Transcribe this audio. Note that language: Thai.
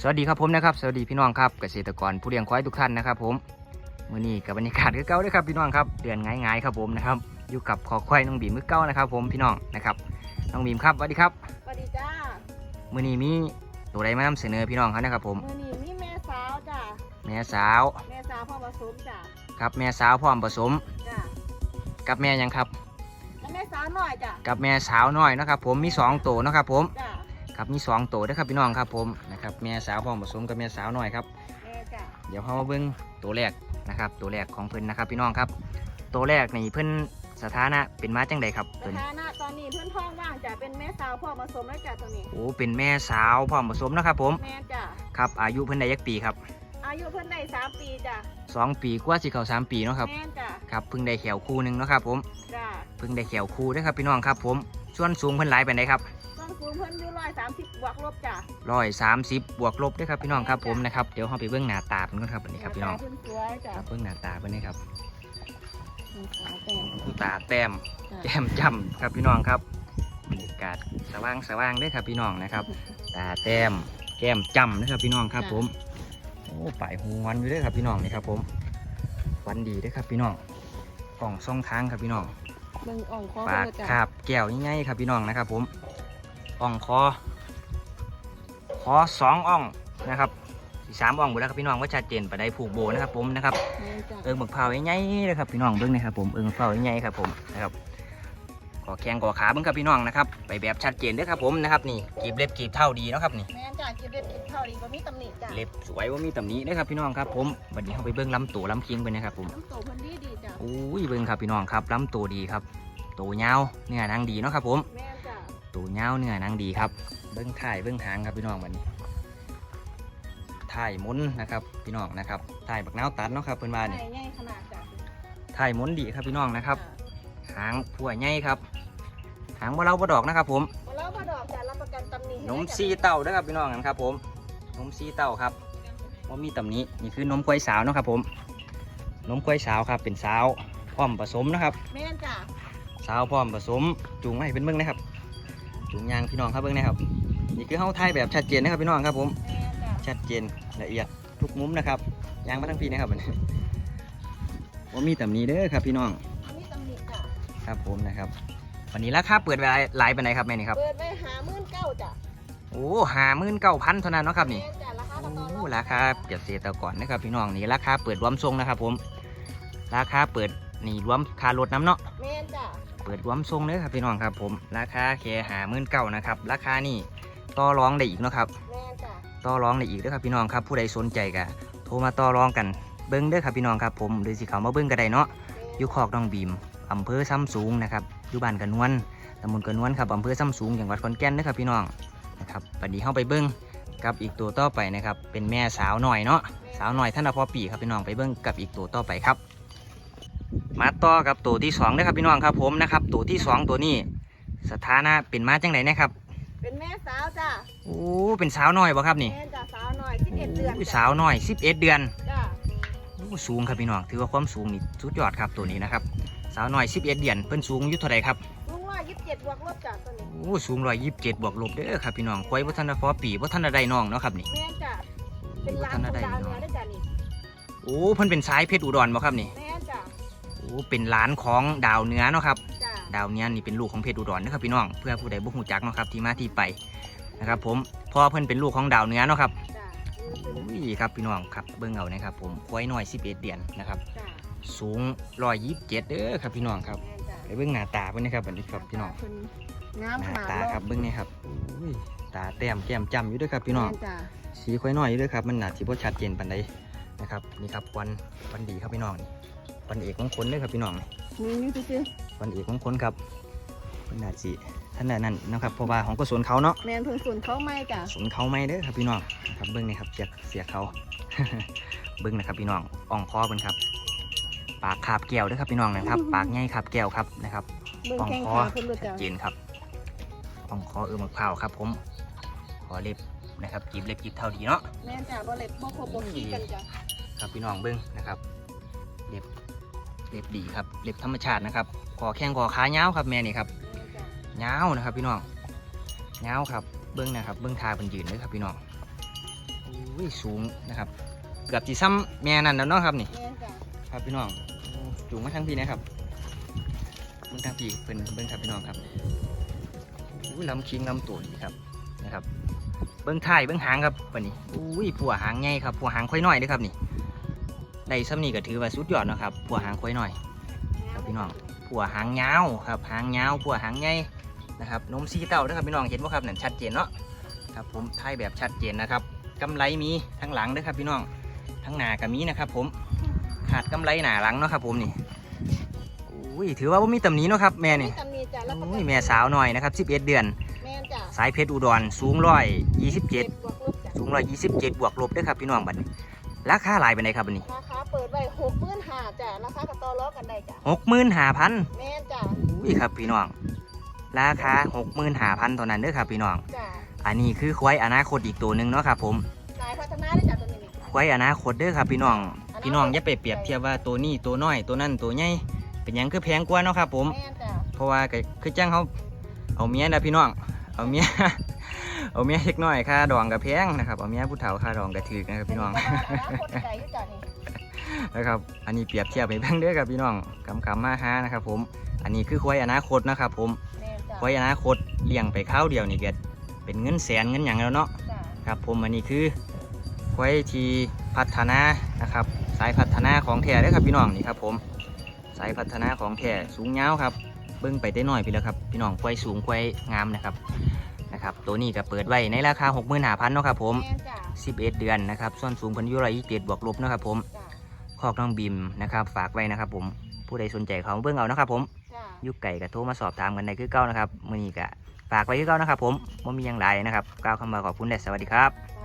สวัสดีครับผมนะครับสวัสดีพี่น้องครับเกษตรกรผู้เลี้ยงควายทุกท่านนะครับ ผมมื้อนี้กับบรรยากาศคือเก่าเลยครับพี่น้องครับเดือนง่ายๆครับผมนะครับอยู่กับขอควายน้องบีมมือเก่านะครับ ผมพี่น้องนะครับน้องบีมครับสวัสดีครับสวัสดีจ้ามื้อนี้มีตัวใดมานำเสนอพี่น้องเขานะครับผมมือนี้มีแม่สาวจ้าแม่สาวแม่สาวพ่อผสมจ้าครับแม่สาวพร้อมผสมจ้ากับแม่หยังครับแล้วแม่สาวหน่อยจ้ากับแม่สาวน้อยนะครับผมมีสองตัวนะครับผมจ้า ครับมีสองตัวนะครับพี่น้องครับผมนะครับแม่สาวพร้อมผสมกับแม่สาวน้อยครับแม่จ้าเดี๋ยวเรามาเบิ้งตัวแรกนะครับตัวแรกของเพิ่นนะครับพี่น้องครับ ตัวแรกนี่เพิ่นสถานะเป็นมาจังใดครับสตัวนี้ถานะตอนนี้เพื่อนท้องว่างจ้าเป็นแม่สาวพ่อผสมแล้วจ้าตัวนี้ โอ้เป็นแม่สาวพร้อมผสมนะครับผมแม่จ้าครับอายุเพิ่นได้ยักปีครับอายุเพื่อนได้สามปีจ้าสองปีกว่าสิเข้าสามปีเนาะครับแม่จ้าครับเพิ่งได้แขวคู่หนึงเนาะครับผมจ้าเพิ่งได้แขวคู่เด้วยครับพี่น้องครับผมส่วนสูงเพิ่นหลายปานใดครับต้นสู งเพื่อนอยู่ร้อยสามสิบบวกลบจ้าร้อยสามสิบบวกลบเด้วยครับพี่น้องครับผมนะครับเดี๋ยวเราไปเบิ้งหน้าตาเพิ่นก่อนครับอันนี้ครับพี่น้องเพื่อนสวยจ้าครับเบิ้งหน้าตาเพิ่นนี่ครับสาวแต่งดูตาแต้มจ้าแก้มจำครับพี่น้องครับบรรยากาศสว่างสว่างเด้วยครับพี่น้องนะครับ ตาแต้มแก้มจำนะครับพี่น้องครับผมโอ้ป่ายหูวันอยู่เด้วยครับพี่น้องนี่ครับผมวันดีเด้วยครับพี่น้องกล่องซ่องทางครับพี่น้องเบิ่งอ่องคอปากเพิ่นเลยจ้าคาบแก้วง่ายๆครับพี่น้องนะครับผม อ่องคอคอสองอ่องนะครับสิสามอ่องหมดแล้วครับพี่น้องว่าชัดเจนไปได้ผูกโบนะครับผมนะครับแม่จ้าเอิงบักเผาใหญ่ๆเลยครับพี่น้องเบิ้งนะครับผมเอิงบักเผาใหญ่ๆครับผมนะครับก่อแข้งก่อขาเบิ้งครับพี่น้องนะครับไปแบบชัดเจนเด้วยครับผมนะครับนี่กีบเล็บกีบเท่าดีเนาะครับนี่แม่จ้ากินเล็บกินเท่าดีบ่มีตำหนิจ้าเล็บสวยว่ามีตำหนี้นะครับพี่น้องครับผมวันนี้เราไปเบิ้งลำตัวลำเคียงไปนะครับผมน้ำโตเพิ่นดีดีจ้าอุ้ยเบิ้งครับพี่น้องครับลำตัวดีครับตัวยาวเนื้อหนังดีเนาะครับผมแม่จ้า ตัวยาวเนื้อหนังดีครับ เบิ้งถ่ายเบิ้งหางครับพี่น้องวันนี้ถ่ายหมุนนะครับพี่น้องนะครับถ่ายบักนาวตัดเนาะครับเพื่อนบ้านใหนี่ญ่ใหญ่ขนาดจ้าถ่ายหมุนดีครับพี่น้องนะครับ หางผัวใหญ่ครับ หางบ่เล่าบ่ดอกนะครับ ผมบ่แล้วบ่ดอกจ้ารับประกันตำหนิให้นมได้จ้ะซีเต้าเด้อครับพี่น้องกันครับ ผมนมซีเต้าครับว่ามีตำหนี้นี่คือนมควายสาวเนาะครับ ผมนมควายสาวครับเป็นสาวพร้อมผสมนะครับแม่นจ้าสาวพร้อมผสมจูงมาให้เป็นเบิ้งนะครับ จูงยางพี่น้องครับเบิ้งนะครับ นี่คือเฮาถ่ายแบบชัดเจนนะครับพี่น้องครับผมแม่นจ้าชัดเจนละเอียดทุกมุมนะครับ ยางมาทั้งพี่นะครับวันนี้ว่ามีตำหนี้เด้อครับพี่น้องอันนี้ตำหนิจ้าครับผมนะครับ วันนี้ราคาเปิดไว้หลายปานใดครับแม่นี่ครับ เปิดไว้หามื่นเก้าจ้าโอ้ห้าหมื่นเก้าพันเท่านั้นเนาะครับนี่แม่นจ้าราคาโอ้ต่อรองราคาเกษตรกรนะครับพี่น้องนี่ราคาเปิดรวมทรงนะครับผม ราคาเปิดนี่รวมค่ารถน้ำเนาะแม่นจ้าเปิดรวมทรงเลยครับพี่น้องครับผมราคาแค่หาหมื่นเก้านะครับราคานี่ต่อรองได้อีกเนาะครับแม่นจ้าต่อรองได้อีกเด้อครับพี่น้องครับผู้ใดสนใจก็โทรมาต่อรองกันเบิ้งเด้อครับพี่น้องครับผมหรือสิเขามาเบิ้งก็ได้เนาะอยุคอกน้องบีมอำเภอซ้ำสูงนะครับอยู่บ้านกันนวลตำบลกันนวลครับอำเภอซ้ำสูงจังหวัดขอนแก่นเด้อครับพี่น้องนะครับวันนี้เข้าไปเบิ้งกับอีกตัวต่อไปนะครับเป็นแม่สาวหน่อยเนาะสาวหน่อยท่านละพอปีครับพี่น้องไปเบิ้งกับอีกตัวต่อไปครับ มาต่อกับตัวที่สองนะครับพี่น้องครับผมนะครับตัวที่สองตัวนี้ สถานะเป็นมาจังไหนนะครับ เป็นแม่สาวจ้าโอ้เป็นสาวน้อยบ่ครับนี่แม่นจ้าสาวหน่อยสิบเอ็ดเดือนโอ้ยจ้ะสาวน้อย11เดือนจ้าโอ้สูงครับพี่น้องถือว่าความสูงนี่สุดยอดครับตัวนี้นะครับสาวน้อย11เดือนเพิ่นสูงอยู่เท่าไหร่ครับลุงว่ายี่สิบเจ็ดบวกลบจ้าตัวนี้โอ้สูง127บวกลบเด้อครับพี่น้องควายบ่ทันได้พอปีบ่ทันได้ได้น้องเนาะครับนี่แม่นจ้าเป็นบ่ร้านทันขได้องได้ดาวน้เหอนืงอได้จ้านี่โอ้เพิ่นเป็นสายเพชรอุดรบ่ครับนี่แม่นจ้าโอ้เป็นหลานของดาวเหนือเนาะครับ จ้าดาวเนี้ยนี่เป็นลูกของเพชรอุดรนะครับพี่น้อง เพื่อผู้ใดบ่ฮู้จักเนาะครับที่มาที่ไปนะครับผมพ่อเพิ่นเป็นลูกของดาวเหนือเนาะครับจ้าอุ้ยครับพี่น้องครับเบิ่งเอานะครับผมควายน้อย 11 เดือนนะครับ จ้าสูง 127เด้อครับพี่น้องครับแม่นจ้าไปเบิ่งหน้าตาเพิ่นนะครับบัดนี้ครับพี่น้อง เพิ่งามหขน้านาดตาครับเบิ่งนี่ครับอุ้ยตาแต้มแก้มจ้ำอยู่เด้วยครับพี่น้อง แม่จ้าสีควายน้อยอยู่เด้วยครับ มันน่าสิบ่ชัดเจนปานใดนะครับ นี่ครับควันควันดีครับพี่น้องนี่ ควันเอกของคนเด้อครับพี่น้องนี่มึงนี่ซื้อควันเอกของคนครับมันน่าสิท่านใดนั่นนะครับเพราะว่าของก็สวนเขาเนาะแมนเพิ่งส่วนเขาไม่จ้ะสนเขาไม่เด้อครับพี่น้องครับเบิ้งนี่ครับเสียเสียเขา เบิ้งนะครับพี่น้องอ่องคอเพิ่นครับ ปากคาบแก้วเด้อครับพี่น้องนะครับ ปากใหญ่คาบแก้วครับนะครับเบิ่งป่องแข้งคอขาเพิ่นรู้จ้ะเจนครับอ่องคอเอือมะพร้าวครับ ผมขอเล็บนะครับกีบเล็บกีบเท่าดีเนาะแม่นจ้ะบ่เล็บบ่ครบบ่ขี้กันจ้ะครับพี่น้องเบิ้งนะครับเล็บ เล็บดีครับเล็บธรรมชาตินะครับคอแข้งคอขาเงาครับแม่นี่ครับเงานะครับพี่น้องเงาครับเบิ้องนะครับเบิ้องทาเป็นยืนเลยครับพี่น้องอุ้ยสูงนะครับเกือบจีซ้ำแม่นั่นแล้วเนาะครับนี่ครับพี่น้องจูงมาทางพี่นะครับเบิ่งทางพี่เพิ่นเบิ่งครับพี่น้องครับอุ้ยลำคิงลำตัวดีครับนะครับ เบิ่งท้ายเบิ่งหางครับวันนี้อุ้ยผัวหางใหญ่ครับผัวหางค่อยน้อยเด้อครับนี่ ได้ซ้ำนี่ก็ถือว่าสุดยอดเนาะครับผัวหางค่อยน้อยครับพี่น้องผัวหางยาวครับหางยาวผัวหางใหญ่นะครับนมสีเต้าเด้อครับพี่น้องเห็นบ่ครับนั่นชัดเจนเนาะครับผมถ่ายแบบชัดเจนนะครับกำไรมีทั้งหลังเด้อครับพี่น้องทั้งหน้าก็มีนะครับ ผมขาดกำไรหน้าหลังเนาะครับผมนี่อุ้ยถือว่าบ่มีตำหนิเนาะครับแม่นี่มีตำหนิจ้ะแล้วก็อุ้ยแม่สาวหน่อยนะครับ11 เดือนแม่นจ้ะสายเพชรอุดรสูงร้อยยี่สิบเจ็ดบวกลบจ้ะสูงร้อยยี่สิบเจ็ดบวกลบเด้อครับพี่น้องบัดนี้ราคาหลายไปไหนใดครับบัดนี้ราคา เปิดไว้หกหมื่นห้าจ้ะราคากับต่อล้อกันได้จ้ะหกหมื่นห้าพันแม่นจ้ะอุ้ยครับพี่น้อง ราคาหกหมื่นห้าพันเท่านั้นเด้อครับพี่น้อง จ้ะอันนี้คือควายอนาคตอีกตัวหนึ่งเนาะครับผมสายพัฒนาได้จ้ะตัวนี้นี่ควายอนาคตเด้อครับพี่น้องอนาคตพี่น้องอย่าไปเปรียบเทียบว่าตัวนี้ตัวน้อยตัวนั้นตัวใหญ่ เป็นหยังคือแพงกว่าเนาะครับผม แม่นจ้ะเพราะว่าก็คือจ้างเขาเอาเมียนะพี่น้อง เอาเมีย เอาเมียเล็กน้อยค่าดองกับแพงนะครับ เอาเมียผู้เฒ่าค่าดองกับถือนะครับพี่น้อง อนาคตไกลอยู่จ้ะนี่ นะครับ อันนี้เปรียบเทียบไปเบ้างเด้อครับพี่น้องกำกำมาหานะครับ ผม อันนี้คือควายอนาคตนะครับ ผมแม่นจ้ะควายอนาคตเลี้ยงไปข้าวเดียวนี่เกิดเป็นเงินแสนเงินหยังแล้วเนาะจ้ะครับ ผมอันนี้คือควายที่พัฒนานะครับ สายพัฒนาของแท้เด้อครับพี่น้องนี่ครับ ผม สายพัฒนาของแท้สูงยาวครับเบิ้งไปได้หน่อยพี่แล้วครับพี่น้องควายสูงควายงามนะครับนะครับ ตัวนี้ก็เปิดไว้ในราคา6 5 0 0 0เนาะครับผมแม่นจ้ะ11 เดือนนะครับส่วนสูงเพันอยุไรยี่สิบเจ็ดบวกลบเนาะครับผมจ้ะ คอกน้องบิมนะครับ ฝากไว้นะครับผมผู้ใดสนใจเขาเบิ่งเอานะครับ ผมจ้ะยุคไก่กับโทรมาสอบถามกันได้คือเก้านะครับมือนี้ก็ฝากไว้คือเก้านะครับ ผมว่ามีอย่างไรนะครับกล่าวคำมาขอบคุณและสวัสดีครับส